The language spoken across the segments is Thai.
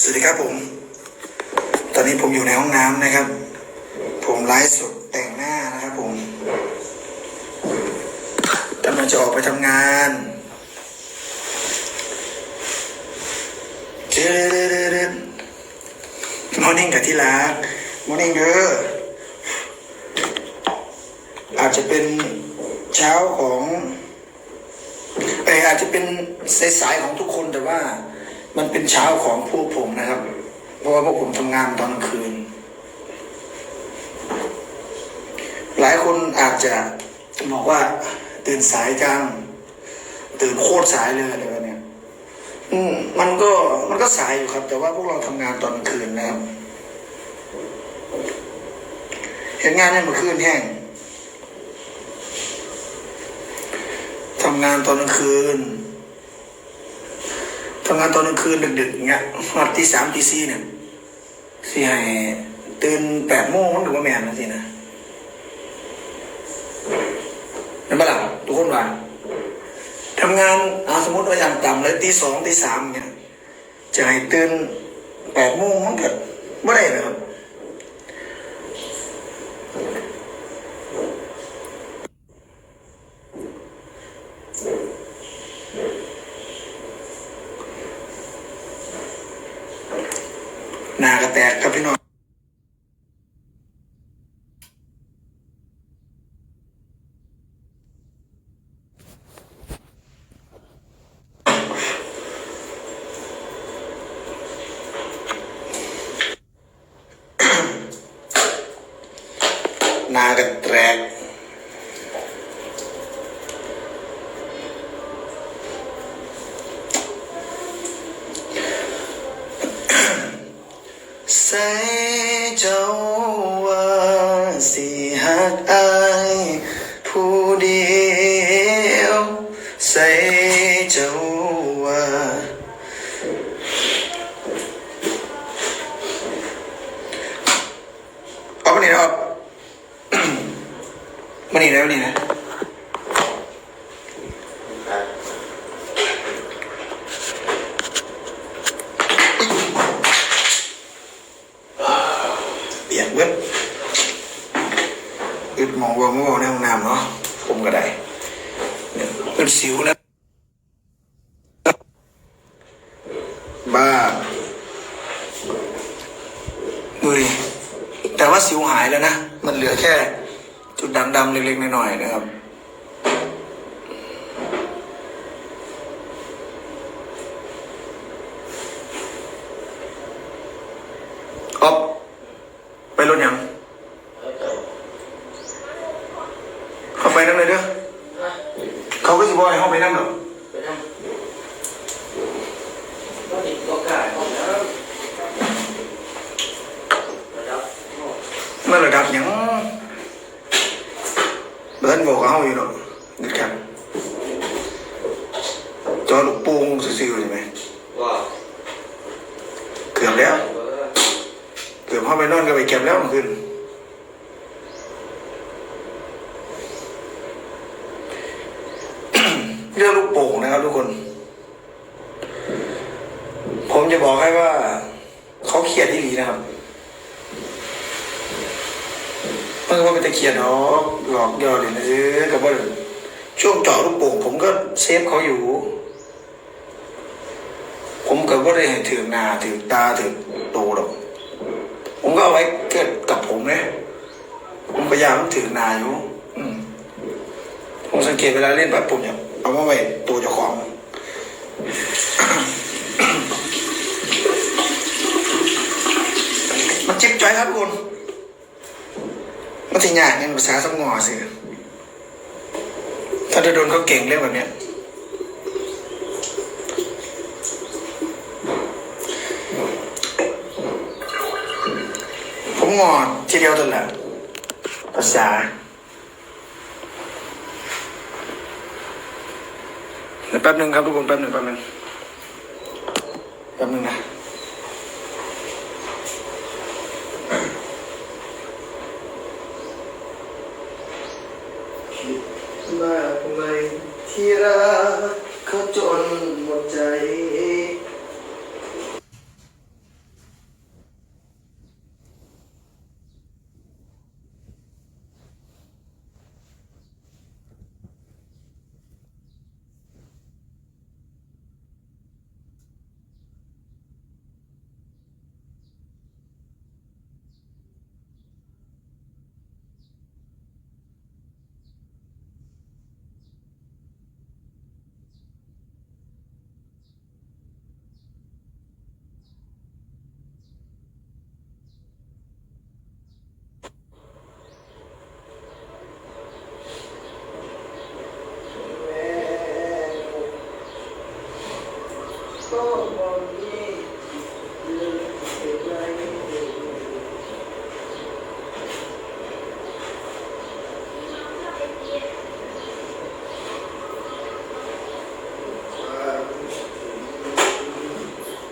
สวัสดีครับผม ตอนนี้ผมอยู่ในห้องน้ำนะครับ ผมไลฟ์สดแต่งหน้านะครับผมกำลังจะออกไปทำงานเดินมอร์นิ่งกับที่รักมอร์นิ่งเด้ออาจจะเป็นเช้าของเอออาจจะเป็นสายๆของทุกคนแต่ว่า มันเป็นเช้าของพวกผมนะครับ เพราะว่าพวกผมทำงานตอนคืน หลายคนอาจจะบอกว่า ตื่นสายจัง ตื่นโคตรสายเลยอะไรแบบเนี้ยอืมมันก็มันก็สายอยู่ครับ แต่ว่าพวกเราทำงานตอนคืนนะครับเห็นงานเนี่ยมื่อคืนแห้งทำงานตอนกลางคืน งานตอนกลางคืนดึกๆอย่างเงี้ยวันที่สามที่สี่เนี่ยสิให้ตื่นแปดโมงหรือว่าแมนนะสินะนั่นปะล่ะทุกคนว่าทำงานเอาสมมติว่าอย่างต่ำเลยตีสองตีสามเนี่ยจะให้ตื่นแปดโมงมันเกิดไม่ได้เลยครับ นากระแตกครับพี่น้อง หนากระแตก ใส่เจ้า มอามั่วในห้องน้ำเนาะผมก็ได้เนี่ยเป็นสิวแล้วบ้าดูดิแต่ว่าสิวหายแล้วนะ มันเหลือแค่ จุดดำๆเล็กๆน้อยๆนะครับอ๊อฟไปรถยัง เข้าไปนั่งเลยเด้อเขาก็จะบอกให้เข้าไปนั่งหรอก ไปทำก็ติดตัวกายของแล้วระดับโอ้ เมื่อระดับหยัง เบิร์นบอกเขาอยู่หรอกนะครับจอลูกปูงซิวๆใช่ไหมว้าวเกือบแล้วเบอร์เกือบเข้าไปนอนก็ไปเก็บแล้วเมื่อคืนเรื่องลูกโป่งนะครับทุกคน ผมจะบอกให้ว่า เขาเขียดที่หลีนะครับ เมื่อว่าเป็นตะเขียดหอกหลอกยอเลยนะซื้อกับว่าช่วงเจาะลูกโป่งผมก็เซฟเขาอยู่ ผมก็ว่าได้ให้ถือหน้าถือตาถือตูหรอกผมก็เอาไว้เกิดกับผมนะผมพยายามถือหน้าอยู่ผมสังเกตเวลาเล่นแบบผมเนี่ยเอามาไว้ตัวเจ้าของมันจิ๊บจ้อยครับคุณ มันสิยากเงินภาษาสมอสิถ้าจะโดนเขาเก่งเรื่องแบบเนี้ยผมงอทีเดียวตัวแหละภาษาแป๊บหนึ่งครับทุกคนแป๊บหนึ่งแป๊บหนึ่งแป๊บหนึ่งนะคิดมากไหมที่รักเขาจนหมดใจ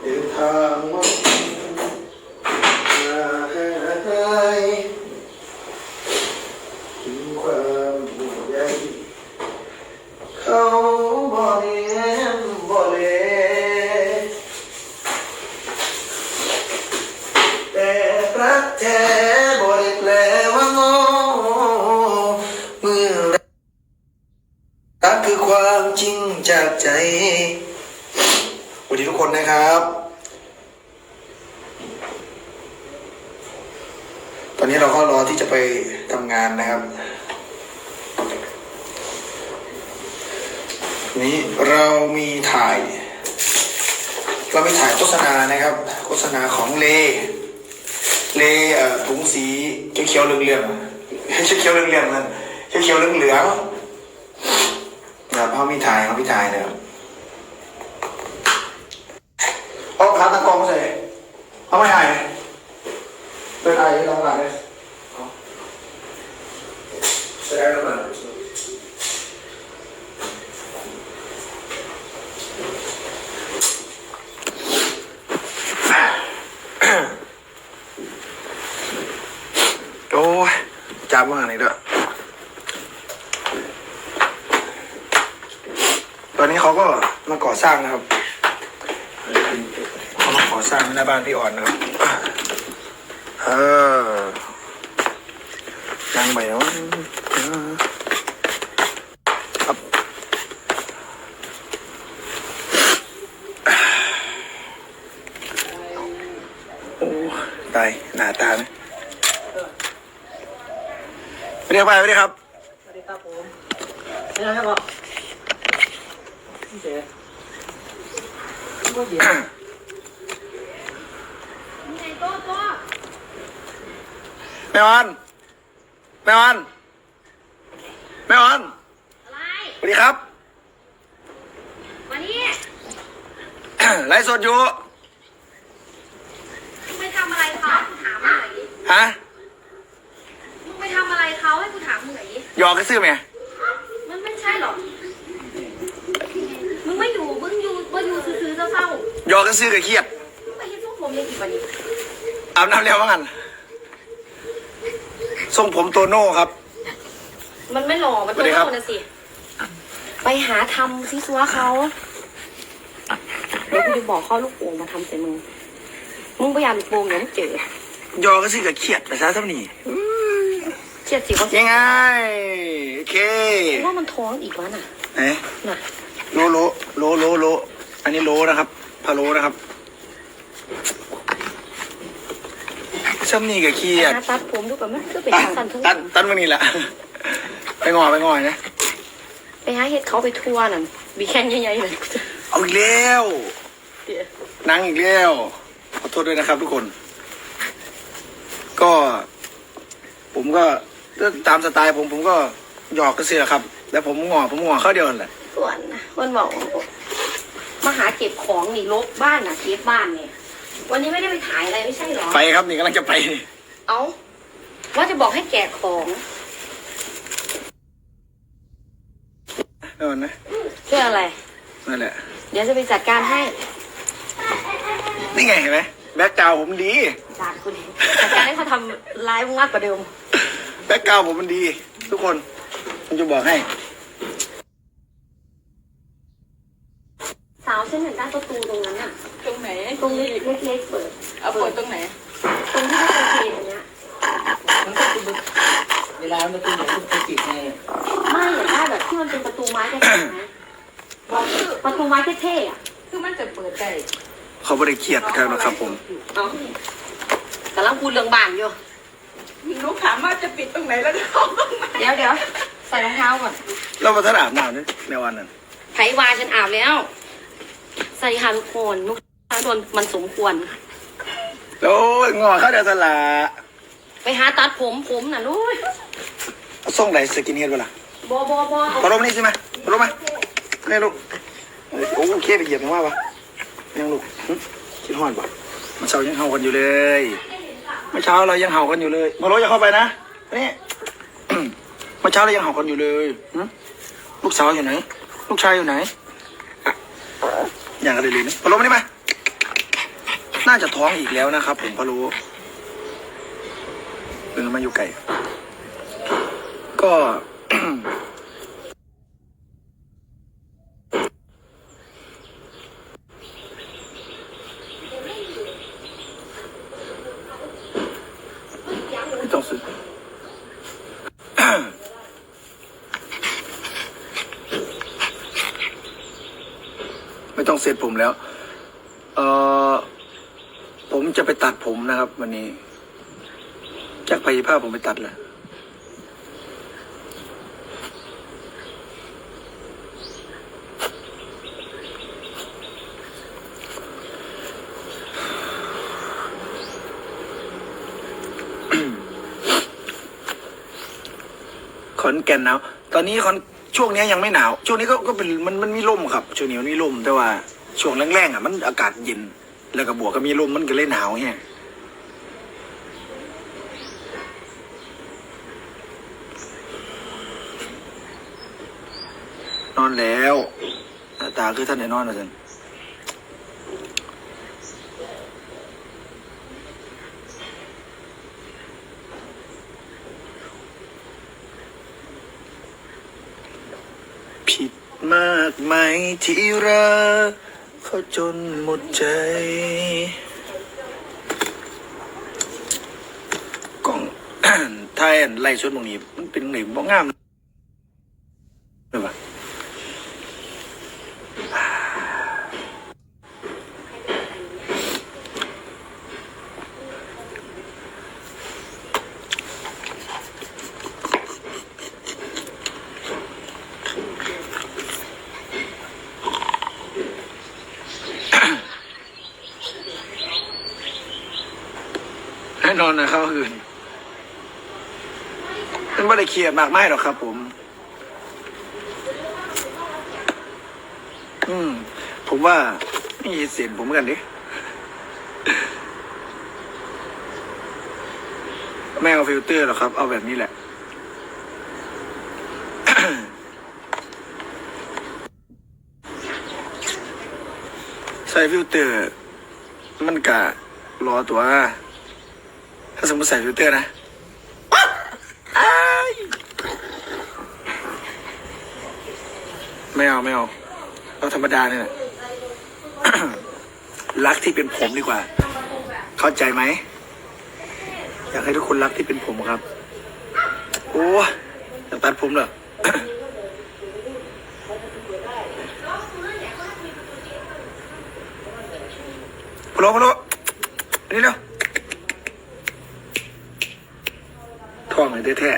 เดินทางมาให้ถึงความห่วงใยเขาบ่เลี้ยงบ่เลแต่ รักแท้บ่ได้แปลว่าโง่เมื่อรักคือความจริงจากใจสวัสดีทุกคนนะครับ ตอนนี้เราก็รอที่จะไปทำงานนะครับ นี้เรามีถ่ายเรามีถ่ายโฆษณานะครับ โฆษณาของเล เลเอ่อถุงสีเขียวๆเหลืองๆไม่ใช่เขียวเหลืองๆนั่นเขียวๆเหลืองๆนะครับเขามีถ่ายเขามีถ่ายนะครับเอาขาตะกองใส่เอาไม่ไอเป็นไอลองหลังเลยเอาใส่ไอแล้วมันโอ้ย จับมาหนด้วยตอนนี้เขาก็มาก่อสร้างนะครับเขามาขอสร้างหน้าบ้านพี่อ่อนนะครับเออยังไปแล้วครับโอ้ตายหน้าตาไหม ไม่ได้ไปไม่ได้ครับ สวัสดีครับผมไม่ได้ครับพี่เจ๊ว่าเย็นไงโต๊ะโต๊ะแม่ออนแม่ออนแม่ออนอะไรสวัสดีครับมานี่ไลฟ์สดอยู่มึงไปทำอะไรเขากูถามมึงหน่อยดิฮะ มึงไปทำอะไรเขาให้กูถามมึงหน่อ ยดิหยอกกันซื้อไหมมันไม่ใช่หรอก มึงไม่อยู่ มึงอยู่มึงอยู่ซื่อๆเศร้าหยอกกันซื้อกับเครียดๆมึงไปเห็นพวกผมยังอีกวันนี้อาบน้ำแล้วว่างันทรงผมโตโน่ครับ มันไม่หล่อ มันสวัสดีครับโง่นะสิ ไปหาทำซิซัวเขาเดี๋ยวกูจะบอกเขาเอาลูกโป่งมาทำใส่มึง มึงพยายามลูกโป่งเดี๋ยวมึงเจอหยอกกันซื้อกับเครียดภาษาสำนี เฉียดสิเขายังไงโอเคว่ามันท้องอีกวะน่ะไหนน่ะโลโลโลโลโลอันนี้โลนะครับพะโลนะครับสำนีกับเครียดหาตัดผมดูก่อนมันก็เป็นตัทางสันทุกตันตันวันนี้แหละไปงอไปงอนะ ไปหาเห็ดเขาไปทั่วนั่นบีแข้งใหญ่ๆเลยเอาอีกแล้วหนั่งอีกแล้วขอโทษด้วยนะครับทุกคน ก็ ผมก็ ตามสไตล์ผมผมก็หยอกกันเสียครับ แล้วผมงอผมงอเข้าเดียวนั่นแหละส่วนนะวันบอกมาหาเก็บของนี่ลบบ้านน่ะเก็บบ้านเนี่ย วันนี้ไม่ได้ไปถ่ายอะไรไม่ใช่เหรอ ไปครับนี่กำลังจะไปนี่เอาว่าจะบอกให้แกะของเอนนะเพื่ออะไร นั่นแหละ เดี๋ยวจะไปจัดการให้นี่ไงเห็นไหมแบ็กกราวผมดี จากคุณ จัดการให้เขาทำร้ายมึงมากกว่าเดิม แบ็กกราวผมมันดี ทุกคนผมจะบอกให้ สาวฉันเห็นใต้ประตูตรงนั้นน่ะตรงไหน ตรงเล็กๆเปิด เอาเปิดตรงไหน ตรงที่ไม่เคยเห็นอย่างเงี้ยมันก็คือเวลามันเป็นอย่างที่ไปปิดไงไม่อยากได้แบบที่มันเป็นประตูไม้เท่ๆนะประตูไม้เท่ๆอะคือมันจะเปิดได้เขาไม่ได้เครียดกันนะครับผม เอากำลังพูดเรื่องบ้านอยู่ ลูกถามว่าจะปิดตรงไหนแล้วเนาะเดี๋ยวเดี๋ยวใส่รองเท้าก่อนเรามาทัดอาบน้ำด้วยในวันนั้นไถวาฉันอาบแล้วสวัสดีค่ะทุกคนลูกค้าโดนมันสมควร โอ้ยงอเข้าเดียวสละไปหาตัดผมผมน่ะลูกเอาส่งไหนสกินเฮดเวล่ะบอบอบอพอลมนี่ใช่ไหมพอลมไหมนี่ลูกโอ้โอเคไปเหยียบมันว่าปะยังลูกหึคิดฮอดบ่เมื่อเช้ายังเห่ากันอยู่เลยเมื่อเช้าเรายังเห่ากันอยู่เลยมาโรอย่าเข้าไปนะนี่เมื่อเช้าเรายังเห่ากันอยู่เลยหึลูกสาวอยู่ไหน ลูกชายอยู่ไหนอะอย่างอะไรเลยนะพะโล้มานี่มาน่าจะท้องอีกแล้วนะครับ ผมพะโล้เออมาอยู่ไก่ก็ ไม่ต้องซื้อ เซตผมแล้ว เออผมจะไปตัดผมนะครับ วันนี้จากพยาภาพผมไปตัดเลยขอนแก่นหนาวตอนนี้ขอน ช่วงนี้ยังไม่หนาว ช่วงนี้ก็ก็เป็นมันมันมีลมครับ ช่วงนี้มันมีลมแต่ว่าช่วงแรงๆอะมันอากาศเย็น แล้วก็บวกก็มีลมมันก็เลยหนาวเงี้ยนอนแล้วตาคือท่านไหนนอนนะท่านผิดมากไหม ที่รักเขาจนหมดใจ กล้อง ไทยอันไล่ชุดตรงนี้ มันเป็นหนึ่งบ้งาม น่นอนนะครับคืนมันไม่ได้เครียดมากไม่หรอกครับ ผม อืม ผมว่านี่เสียงผมกันดิไม่เอาฟิลเตอร์หรอกครับ เอาแบบนี้แหละใส่ฟิลเตอร์ มันกะรอตัว ถ้าสมมติใส่ฟิลเตอร์นะไม่เอาไม่เอาเอาธรรมดาเนี่ยแหละ รักที่เป็นผมดีกว่า เข้าใจไหม อยากให้ทุกคนรักที่เป็นผมครับ โอ้อยากตัดผมเหรอ พะโล้พะโล้อันนี้เร็ว ท้องเลยแท้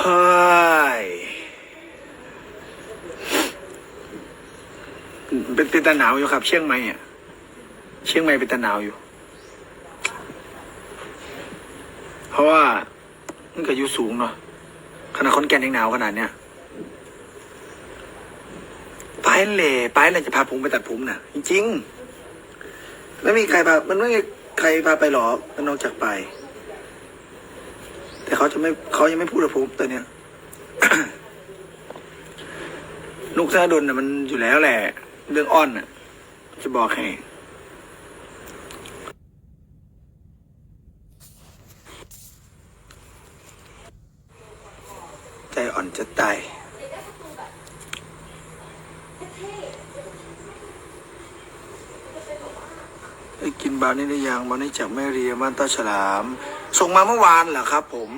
เฮ้ยเป็นเป็นตาหนาวอยู่ครับ เชียงใหม่อะ เชียงใหม่เป็นตาหนาวอยู่ เพราะว่ามันก็อยู่สูงเนาะขนาดคนแก่นยังหนาวขนาดเนี้ยไปเลยไปเลยจะพาผมไปตัดผมนะจริงๆไม่มีใครพา มันไม่มีใครพาไปหรอกนอกจากไป แต่เขาจะไม่เขายังไม่พูดกับผมตอนเนี้ยนุกธนดลน่ะมันอยู่แล้วแหละ เรื่องอ้อนน่ะ จะบอกให้ใจอ่อนจะตายได้กินบราวนี้ได้ยังมานี้จากแม่เรียบ้านตาฉลาม ส่งมาเมื่อวานเหรอครับผม